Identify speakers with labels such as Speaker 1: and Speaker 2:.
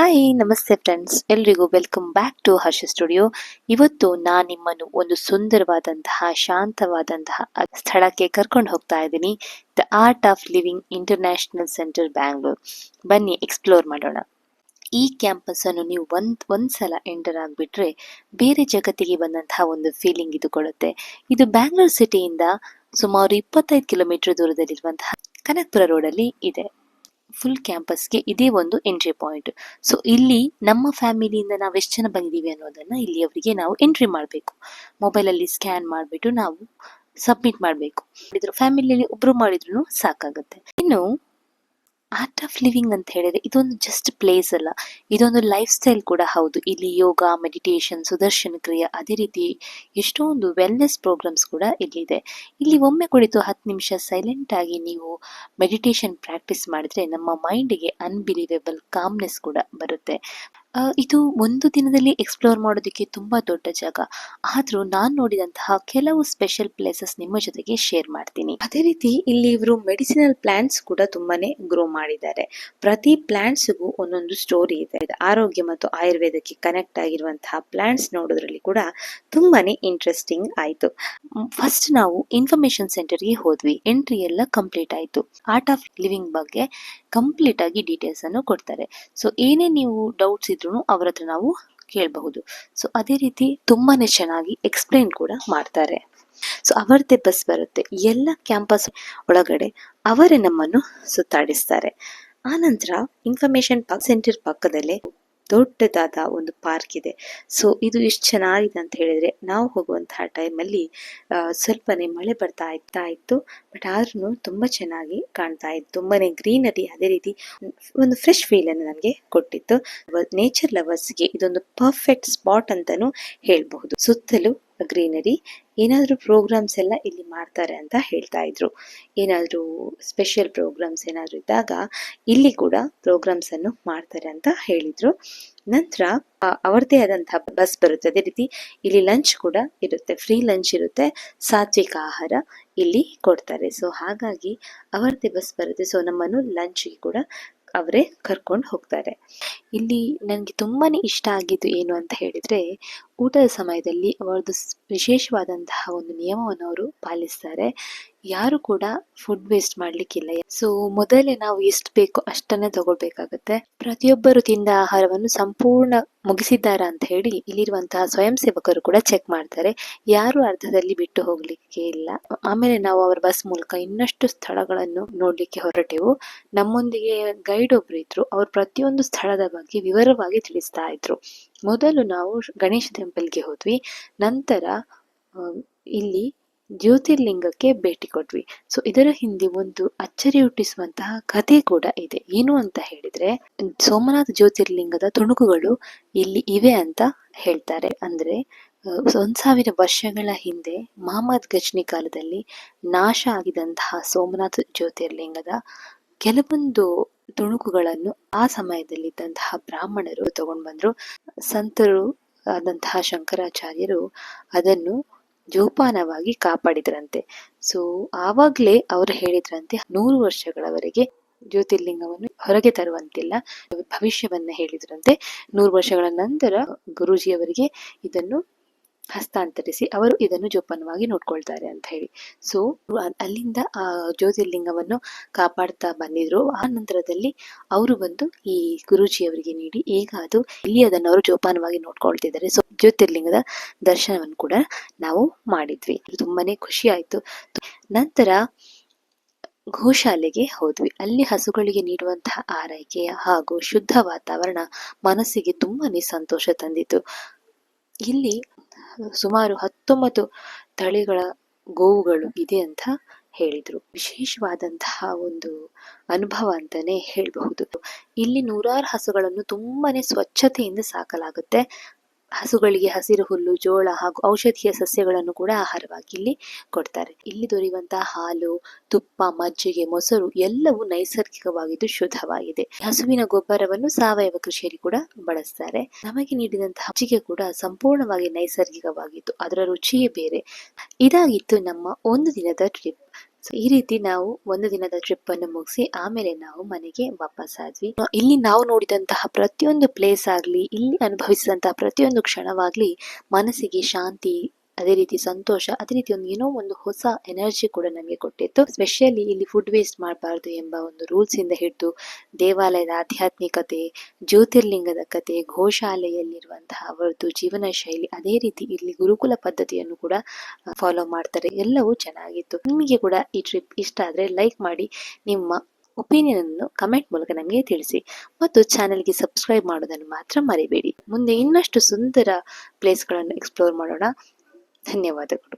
Speaker 1: Hi ನಮಸ್ತೆ friends ಎಲ್ರಿಗೂ welcome back to Harsha studio ಇವತ್ತು ನಾನು ನಿಮ್ಮನ್ನು ಒಂದು ಸುಂದರವಾದಂತಹ, ಶಾಂತವಾದಂತಹ ಸ್ಥಳಕ್ಕೆ ಕರ್ಕೊಂಡು ಹೋಗ್ತಾ ಇದ್ದೀನಿ. The art of living international centre Bangalore ಬನ್ನಿ ಎಕ್ಸ್ಪ್ಲೋರ್ ಮಾಡೋಣ. ಈ ಕ್ಯಾಂಪಸ್ ಅನ್ನು ನೀವು ಒಂದ್, ಒಂದ್ಸಲ ಎಂಟರ್ ಆಗಿಬಿಟ್ರೆ ಬೇರೆ ಜಗತ್ತಿಗೆ ಬಂದಂತಹ ಒಂದು ಫೀಲಿಂಗ್ ಇದು ಕೊಡುತ್ತೆ ಇದು ಬ್ಯಾಂಗ್ಳೂರ್ ಸಿಟಿಯಿಂದ ಸುಮಾರು ಇಪ್ಪತ್ತೈದು ಕಿಲೋಮೀಟರ್ ದೂರದಲ್ಲಿರುವಂತಹ ಕನಕಪುರ ರೋಡಲ್ಲಿ ಇದೆ. ಫುಲ್ ಕ್ಯಾಂಪಸ್ಗೆ ಇದೇ ಒಂದು ಎಂಟ್ರಿ ಪಾಯಿಂಟ್ ಸೊ ಇಲ್ಲಿ ನಮ್ಮ ಫ್ಯಾಮಿಲಿಯಿಂದ ನಾವು ಎಷ್ಟು ಜನ ಬಂದಿದ್ದೀವಿ ಅನ್ನೋದನ್ನು ಇಲ್ಲಿ ಅವರಿಗೆ ನಾವು ಎಂಟ್ರಿ ಮಾಡಬೇಕು. ಮೊಬೈಲಲ್ಲಿ ಸ್ಕ್ಯಾನ್ ಮಾಡಿಬಿಟ್ಟು ನಾವು ಸಬ್ಮಿಟ್ ಮಾಡಬೇಕು. ಇದ್ರ ಫ್ಯಾಮಿಲಿಯಲ್ಲಿ ಒಬ್ರು ಮಾಡಿದ್ರು ಸಾಕಾಗುತ್ತೆ. ಇನ್ನು ಆರ್ಟ್ ಆಫ್ ಲಿವಿಂಗ್ ಅಂತ ಹೇಳಿದ್ರೆ ಇದೊಂದು ಜಸ್ಟ್ ಪ್ಲೇಸ್ ಅಲ್ಲ. ಇದೊಂದು ಲೈಫ್ ಸ್ಟೈಲ್ ಕೂಡ ಹೌದು. ಇಲ್ಲಿ ಯೋಗ ಮೆಡಿಟೇಷನ್ ಸುದರ್ಶನ ಕ್ರಿಯೆ ಅದೇ ರೀತಿ ಎಷ್ಟೊಂದು ವೆಲ್ನೆಸ್ ಪ್ರೋಗ್ರಾಮ್ಸ್ ಕೂಡ ಇಲ್ಲಿದೆ ಇಲ್ಲಿ ಒಮ್ಮೆ ಕುಳಿತು ಹತ್ತು ನಿಮಿಷ ಸೈಲೆಂಟ್ ಆಗಿ ನೀವು ಮೆಡಿಟೇಷನ್ ಪ್ರಾಕ್ಟೀಸ್ ಮಾಡಿದ್ರೆ ನಮ್ಮ ಮೈಂಡ್ಗೆ ಅನ್ಬಿಲೀವೇಬಲ್ ಕಾಮ್ನೆಸ್ ಕೂಡ ಬರುತ್ತೆ. ಇದು ಒಂದು ದಿನದಲ್ಲಿ ಎಕ್ಸ್ಪ್ಲೋರ್ ಮಾಡೋದಕ್ಕೆ ತುಂಬಾ ದೊಡ್ಡ ಜಾಗ. ಆದ್ರೂ ನಾನು ನೋಡಿದಂತಹ ಕೆಲವು ಸ್ಪೆಷಲ್ ಪ್ಲೇಸಸ್ ನಿಮ್ಮ ಜೊತೆಗೆ ಶೇರ್ ಮಾಡ್ತೀನಿ. ಅದೇ ರೀತಿ ಇಲ್ಲಿ ಇವರು ಮೆಡಿಸಿನಲ್ ಪ್ಲಾಂಟ್ಸ್ ಕೂಡ ತುಂಬಾನೇ ಗ್ರೋ ಮಾಡಿದ್ದಾರೆ. ಪ್ರತಿ ಪ್ಲಾಂಟ್ಸ್ಗೂ ಒಂದೊಂದು ಸ್ಟೋರಿ ಇದೆ. ಇದು ಆರೋಗ್ಯ ಮತ್ತು ಆಯುರ್ವೇದಕ್ಕೆ ಕನೆಕ್ಟ್ ಆಗಿರುವಂತಹ ಪ್ಲಾಂಟ್ಸ್ ನೋಡೋದ್ರಲ್ಲಿ ಕೂಡ ತುಂಬಾನೇ ಇಂಟ್ರೆಸ್ಟಿಂಗ್ ಆಯ್ತು. ಫಸ್ಟ್ ನಾವು ಇನ್ಫಾರ್ಮೇಶನ್ ಸೆಂಟರ್ಗೆ ಹೋದ್ವಿ. ಎಂಟ್ರಿ ಎಲ್ಲ ಕಂಪ್ಲೀಟ್ ಆಯ್ತು. ಆರ್ಟ್ ಆಫ್ ಲಿವಿಂಗ್ ಬಗ್ಗೆ ಕಂಪ್ಲೀಟ್ ಆಗಿ ಡೀಟೇಲ್ಸ್ ಅನ್ನು ಕೊಡ್ತಾರೆ. ಸೊ ಏನೇ ನೀವು ಡೌಟ್ಸ್ ಇದ್ರು ಅವ್ರ ಹತ್ರ ನಾವು ಕೇಳಬಹುದು. ಸೊ ಅದೇ ರೀತಿ ತುಂಬಾನೇ ಚೆನ್ನಾಗಿ ಎಕ್ಸ್ಪ್ಲೈನ್ ಕೂಡ ಮಾಡ್ತಾರೆ. ಸೊ ಅವರದೇ ಬಸ್ ಬರುತ್ತೆ. ಎಲ್ಲ ಕ್ಯಾಂಪಸ್ ಒಳಗಡೆ ಅವರೇ ನಮ್ಮನ್ನು ಸುತ್ತಾಡಿಸ್ತಾರೆ. ಆನಂತರ ಇನ್ಫಾರ್ಮೇಶನ್ ಸೆಂಟರ್ ಪಕ್ಕದಲ್ಲೇ ದೊಡ್ಡದಾದ ಒಂದು ಪಾರ್ಕ್ ಇದೆ. ಸೊ ಇದು ಎಷ್ಟು ಚೆನ್ನಾಗಿದೆ ಅಂತ ಹೇಳಿದ್ರೆ, ನಾವು ಹೋಗುವಂತಹ ಟೈಮಲ್ಲಿ ಸ್ವಲ್ಪನೇ ಮಳೆ ಬರ್ತಾ ಇರ್ತಾ ಇತ್ತು. ಬಟ್ ಆದ್ರೂ ತುಂಬಾ ಚೆನ್ನಾಗಿ ಕಾಣ್ತಾ ಇತ್ತು. ತುಂಬಾನೇ ಗ್ರೀನರಿ, ಅದೇ ರೀತಿ ಒಂದು ಫ್ರೆಶ್ ಫೀಲ್ ಅನ್ನು ನನಗೆ ಕೊಟ್ಟಿತ್ತು. ನೇಚರ್ ಲವರ್ಸ್ಗೆ ಇದೊಂದು ಪರ್ಫೆಕ್ಟ್ ಸ್ಪಾಟ್ ಅಂತಾನು ಹೇಳಬಹುದು. ಸುತ್ತಲೂ ಗ್ರೀನರಿ, ಏನಾದರೂ ಪ್ರೋಗ್ರಾಮ್ಸ್ ಎಲ್ಲ ಇಲ್ಲಿ ಮಾಡ್ತಾರೆ ಅಂತ ಹೇಳ್ತಾ ಇದ್ರು. ಏನಾದರೂ ಸ್ಪೆಷಲ್ ಪ್ರೋಗ್ರಾಮ್ಸ್ ಏನಾದರೂ ಇದ್ದಾಗ ಇಲ್ಲಿ ಕೂಡ ಪ್ರೋಗ್ರಾಮ್ಸ್ ಅನ್ನು ಮಾಡ್ತಾರೆ ಅಂತ ಹೇಳಿದ್ರು. ನಂತರ ಅವರದೇ ಆದಂತಹ ಬಸ್ ಬರುತ್ತೆ. ಅದೇ ರೀತಿ ಇಲ್ಲಿ ಲಂಚ್ ಕೂಡ ಇರುತ್ತೆ. ಫ್ರೀ ಲಂಚ್ ಇರುತ್ತೆ. ಸಾತ್ವಿಕ ಆಹಾರ ಇಲ್ಲಿ ಕೊಡ್ತಾರೆ. ಸೊ, ಹಾಗಾಗಿ ಅವರದೇ ಬಸ್ ಬರುತ್ತೆ. ಸೊ, ನಮ್ಮನ್ನು ಲಂಚ್ಗೆ ಕೂಡ ಅವರೇ ಕರ್ಕೊಂಡು ಹೋಗ್ತಾರೆ. ಇಲ್ಲಿ ನನಗೆ ತುಂಬಾನೇ ಇಷ್ಟ ಆಗಿದ್ದು ಏನು ಅಂತ ಹೇಳಿದ್ರೆ ಊಟದ ಸಮಯದಲ್ಲಿ ಅವರದ್ದು ವಿಶೇಷವಾದಂತಹ ಒಂದು ನಿಯಮವನ್ನು ಅವರು ಪಾಲಿಸ್ತಾರೆ. ಯಾರು ಕೂಡ ಫುಡ್ ವೇಸ್ಟ್ ಮಾಡ್ಲಿಕ್ಕಿಲ್ಲ. ಸೊ ಮೊದಲೇ ನಾವು ಎಷ್ಟು ಬೇಕೋ ಅಷ್ಟನ್ನೇ ತಗೊಳ್ಬೇಕಾಗತ್ತೆ. ಪ್ರತಿಯೊಬ್ಬರು ತಿಂದ ಆಹಾರವನ್ನು ಸಂಪೂರ್ಣ ಮುಗಿಸಿದ್ದಾರಾ ಅಂತ ಹೇಳಿ ಇಲ್ಲಿರುವಂತಹ ಸ್ವಯಂ ಸೇವಕರು ಕೂಡ ಚೆಕ್ ಮಾಡ್ತಾರೆ. ಯಾರು ಅರ್ಧದಲ್ಲಿ ಬಿಟ್ಟು ಹೋಗ್ಲಿಕ್ಕೆ ಇಲ್ಲ. ಆಮೇಲೆ ನಾವು ಅವರ ಬಸ್ ಮೂಲಕ ಇನ್ನಷ್ಟು ಸ್ಥಳಗಳನ್ನು ನೋಡ್ಲಿಕ್ಕೆ ಹೊರಟೆವು. ನಮ್ಮೊಂದಿಗೆ ಗೈಡ್ ಒಬ್ರು ಇದ್ರು. ಅವ್ರು ಪ್ರತಿಯೊಂದು ಸ್ಥಳದ ಬಗ್ಗೆ ವಿವರವಾಗಿ ತಿಳಿಸ್ತಾ ಇದ್ರು. ಮೊದಲು ನಾವು ಗಣೇಶ ಟೆಂಪಲ್ಗೆ ಹೋದ್ವಿ. ನಂತರ ಇಲ್ಲಿ ಜ್ಯೋತಿರ್ಲಿಂಗಕ್ಕೆ ಭೇಟಿ ಕೊಟ್ವಿ. ಸೊ ಇದರ ಹಿಂದೆ ಒಂದು ಅಚ್ಚರಿ ಹುಟ್ಟಿಸುವಂತಹ ಕಥೆ ಕೂಡ ಇದೆ. ಏನು ಅಂತ ಹೇಳಿದ್ರೆ, ಸೋಮನಾಥ ಜ್ಯೋತಿರ್ಲಿಂಗದ ತುಣುಕುಗಳು ಇಲ್ಲಿ ಇವೆ ಅಂತ ಹೇಳ್ತಾರೆ. ಅಂದ್ರೆ ಒಂದ್ ಸಾವಿರ ವರ್ಷಗಳ ಹಿಂದೆ ಮಹಮ್ಮದ್ ಗಜ್ನಿ ಕಾಲದಲ್ಲಿ ನಾಶ ಆಗಿದಂತಹ ಸೋಮನಾಥ ಜ್ಯೋತಿರ್ಲಿಂಗದ ಕೆಲವೊಂದು ತುಣುಕುಗಳನ್ನು ಆ ಸಮಯದಲ್ಲಿ ಇದ್ದಂತಹ ಬ್ರಾಹ್ಮಣರು ತಗೊಂಡ್ ಬಂದ್ರು. ಸಂತರು ಆದಂತಹ ಶಂಕರಾಚಾರ್ಯರು ಅದನ್ನು ಜೋಪಾನವಾಗಿ ಕಾಪಾಡಿದ್ರಂತೆ. ಸೊ ಆವಾಗ್ಲೇ ಅವರು ಹೇಳಿದ್ರಂತೆ, ನೂರು ವರ್ಷಗಳವರೆಗೆ ಜ್ಯೋತಿರ್ಲಿಂಗವನ್ನು ಹೊರಗೆ ತರುವಂತಿಲ್ಲ, ಭವಿಷ್ಯವನ್ನ ಹೇಳಿದ್ರಂತೆ. ನೂರು ವರ್ಷಗಳ ನಂತರ ಗುರೂಜಿಯವರಿಗೆ ಇದನ್ನು ಹಸ್ತಾಂತರಿಸಿ ಅವರು ಇದನ್ನು ಜೋಪಾನವಾಗಿ ನೋಡ್ಕೊಳ್ತಾರೆ ಅಂತ ಹೇಳಿ. ಸೊ ಅಲ್ಲಿಂದ ಆ ಜ್ಯೋತಿರ್ಲಿಂಗವನ್ನು ಕಾಪಾಡ್ತಾ ಬಂದಿದ್ರು. ಆ ನಂತರದಲ್ಲಿ ಅವರು ಬಂದು ಈ ಗುರೂಜಿಯವರಿಗೆ ನೀಡಿ, ಈಗ ಅದು ಇಲ್ಲಿ ಅದನ್ನು ಅವರು ಜೋಪಾನವಾಗಿ ನೋಡ್ಕೊಳ್ತಿದ್ದಾರೆ. ಸೊ ಜ್ಯೋತಿರ್ಲಿಂಗದ ದರ್ಶನವನ್ನು ಕೂಡ ನಾವು ಮಾಡಿದ್ವಿ. ತುಂಬಾನೇ ಖುಷಿ ಆಯ್ತು. ನಂತರ ಗೋಶಾಲೆಗೆ ಹೋದ್ವಿ. ಅಲ್ಲಿ ಹಸುಗಳಿಗೆ ನೀಡುವಂತಹ ಆರೈಕೆ ಹಾಗೂ ಶುದ್ಧ ವಾತಾವರಣ ಮನಸ್ಸಿಗೆ ತುಂಬಾನೇ ಸಂತೋಷ ತಂದಿತು ಇಲ್ಲಿ ಸುಮಾರು ಹತ್ತೊಂಬತ್ತು ತಳಿಗಳ ಗೋವುಗಳು ಇದೆ ಅಂತ ಹೇಳಿದ್ರು. ವಿಶೇಷವಾದಂತಹ ಒಂದು ಅನುಭವ ಅಂತಾನೆ ಹೇಳಬಹುದು. ಇಲ್ಲಿ ನೂರಾರು ಹಸುಗಳನ್ನು ತುಂಬಾನೇ ಸ್ವಚ್ಛತೆಯಿಂದ ಸಾಕಲಾಗುತ್ತೆ. ಹಸುಗಳಿಗೆ ಹಸಿರು ಹುಲ್ಲು, ಜೋಳ ಹಾಗೂ ಔಷಧೀಯ ಸಸ್ಯಗಳನ್ನು ಕೂಡ ಆಹಾರವಾಗಿ ಇಲ್ಲಿ ಕೊಡ್ತಾರೆ. ಇಲ್ಲಿ ದೊರೆಯುವಂತಹ ಹಾಲು, ತುಪ್ಪ, ಮಜ್ಜಿಗೆ, ಮೊಸರು ಎಲ್ಲವೂ ನೈಸರ್ಗಿಕವಾಗಿದ್ದು ಶುದ್ಧವಾಗಿದೆ. ಹಸುವಿನ ಗೊಬ್ಬರವನ್ನು ಸಾವಯವ ಕೃಷಿಯಲ್ಲಿ ಕೂಡ ಬಳಸ್ತಾರೆ. ನಮಗೆ ನೀಡಿದಂತಹ ಮಜ್ಜಿಗೆ ಕೂಡ ಸಂಪೂರ್ಣವಾಗಿ ನೈಸರ್ಗಿಕವಾಗಿತ್ತು. ಅದರ ರುಚಿಯೇ ಬೇರೆ. ಇದಾಗಿತ್ತು ನಮ್ಮ ಒಂದು ದಿನದ ಟ್ರಿಪ್ So, ಈ ರೀತಿ ನಾವು ಒಂದು ದಿನದ ಟ್ರಿಪ್ ಅನ್ನು ಮುಗಿಸಿ ಆಮೇಲೆ ನಾವು ಮನೆಗೆ ವಾಪಸ್ ಆದ್ವಿ. ಇಲ್ಲಿ ನಾವು ನೋಡಿದಂತಹ ಪ್ರತಿಯೊಂದು ಪ್ಲೇಸ್ ಆಗಲಿ ಇಲ್ಲಿ ಅನುಭವಿಸಿದಂತಹ ಪ್ರತಿಯೊಂದು ಕ್ಷಣವಾಗ್ಲಿ ಮನಸ್ಸಿಗೆ ಶಾಂತಿ ಅದೇ ರೀತಿ ಸಂತೋಷ, ಅದೇ ರೀತಿ ಒಂದು ಏನೋ ಒಂದು ಹೊಸ ಎನರ್ಜಿ ಕೂಡ ನಮಗೆ ಕೊಟ್ಟಿತ್ತು. ಸ್ಪೆಷಲಿ ಇಲ್ಲಿ ಫುಡ್ ವೇಸ್ಟ್ ಮಾಡಬಾರ್ದು ಎಂಬ ಒಂದು ರೂಲ್ಸ್ ಇಂದ ಹಿಡಿದು ದೇವಾಲಯದ ಆಧ್ಯಾತ್ಮಿಕತೆ, ಜ್ಯೋತಿರ್ಲಿಂಗದ ಕತೆ ಗೋಶಾಲೆಯಲ್ಲಿರುವಂತಹ ಅವರದ್ದು ಜೀವನ ಶೈಲಿ ಅದೇ ರೀತಿ ಇಲ್ಲಿ ಗುರುಕುಲ ಪದ್ಧತಿಯನ್ನು ಕೂಡ ಫಾಲೋ ಮಾಡ್ತಾರೆ. ಎಲ್ಲವೂ ಚೆನ್ನಾಗಿತ್ತು. ನಿಮಗೆ ಕೂಡ ಈ ಟ್ರಿಪ್ ಇಷ್ಟ ಆದರೆ ಲೈಕ್ ಮಾಡಿ. ನಿಮ್ಮ ಒಪಿನಿಯನ್ ಅನ್ನು ಕಮೆಂಟ್ ಮೂಲಕ ನಮಗೆ ತಿಳಿಸಿ. ಮತ್ತು ಚಾನೆಲ್ಗೆ ಸಬ್ಸ್ಕ್ರೈಬ್ ಮಾಡೋದನ್ನು ಮಾತ್ರ ಮರಿಬೇಡಿ. ಮುಂದೆ ಇನ್ನಷ್ಟು ಸುಂದರ ಪ್ಲೇಸ್ಗಳನ್ನು ಎಕ್ಸ್ಪ್ಲೋರ್ ಮಾಡೋಣ. ಧನ್ಯವಾದಗಳು.